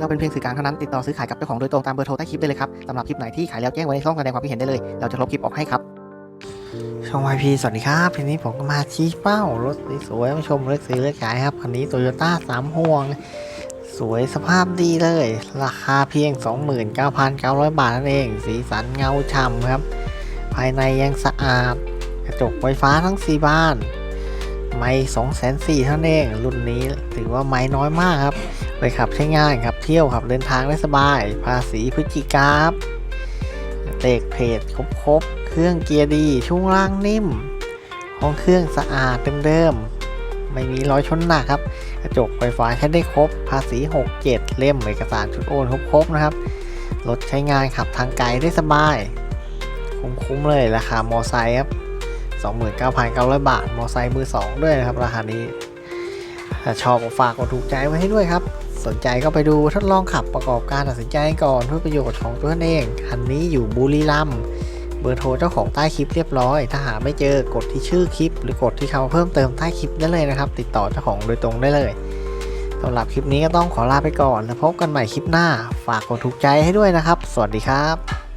เราเป็นเพียงสื่อกลางเท่านั้นติดต่อซื้อขายกับเจ้าของโดยตรงตามเบอร์โทรใต้คลิปได้เลยครับสำหรับคลิปไหนที่ขายแล้วแจ้งไว้ในช่องแสดงความคิดเห็นได้เลย เราจะลบคลิปออกให้ครับช่องวายพีสวัสดีครับทีนี้ผมก็มาชี้เป้ารถสวยๆมาชมเลือกซื้อเลือกขายครับคันนี้โตโยต้าสามห่วง สวยสภาพดีเลย ราคาเพียง 29,900 บาทนั่นเอง สีสันเงาฉ่ำครับ ภายในยังสะอาด กระจกไฟฟ้าทั้ง 4 บ้าน ไม่2 4 0 0 0เท่านั้นเอง รุ่นนี้ถือว่าไม่น้อยมากครับ ไปขับใช้ง่ายครับเที่ยวขับเดินทางได้สบาย ภาษีพฤศจิกาครับเตกเพจครบๆเครื่องเกียร์ดีช่วงล่างนิ่ม ห้องเครื่องสะอาดเดิมๆไม่มีรอยชนหนักครับกระจกไฟฟ้าใช้ได้ครบ ภาษี 67 เล่มเอกสารชุดโอนครบๆนะครับรถใช้งานขับทางไกลได้สบาย คุ้มๆเลยราคามอไซค์ครับ29,900 บาท มอไซค์มือ 2 ด้วยนะครับ ราคานี้ ถ้าชอบก็ฝากกดถูกใจไว้ให้ด้วยครับ สนใจก็ไปดูทดลองขับประกอบการตัดสินใจก่อนเพื่อประโยชน์ของตัวเองคันนี้อยู่บุรีรัมย์เบอร์โทรเจ้าของใต้คลิปเรียบร้อย ถ้าหาไม่เจอกดที่ชื่อคลิป หรือกดที่คำว่าเพิ่มเติมใต้คลิปได้เลยนะครับ ติดต่อเจ้าของโดยตรงได้เลยสำหรับคลิปนี้ก็ต้องขอลาไปก่อน แล้วพบกันใหม่คลิปหน้า ฝากกดถูกใจให้ด้วยนะครับ สวัสดีครับ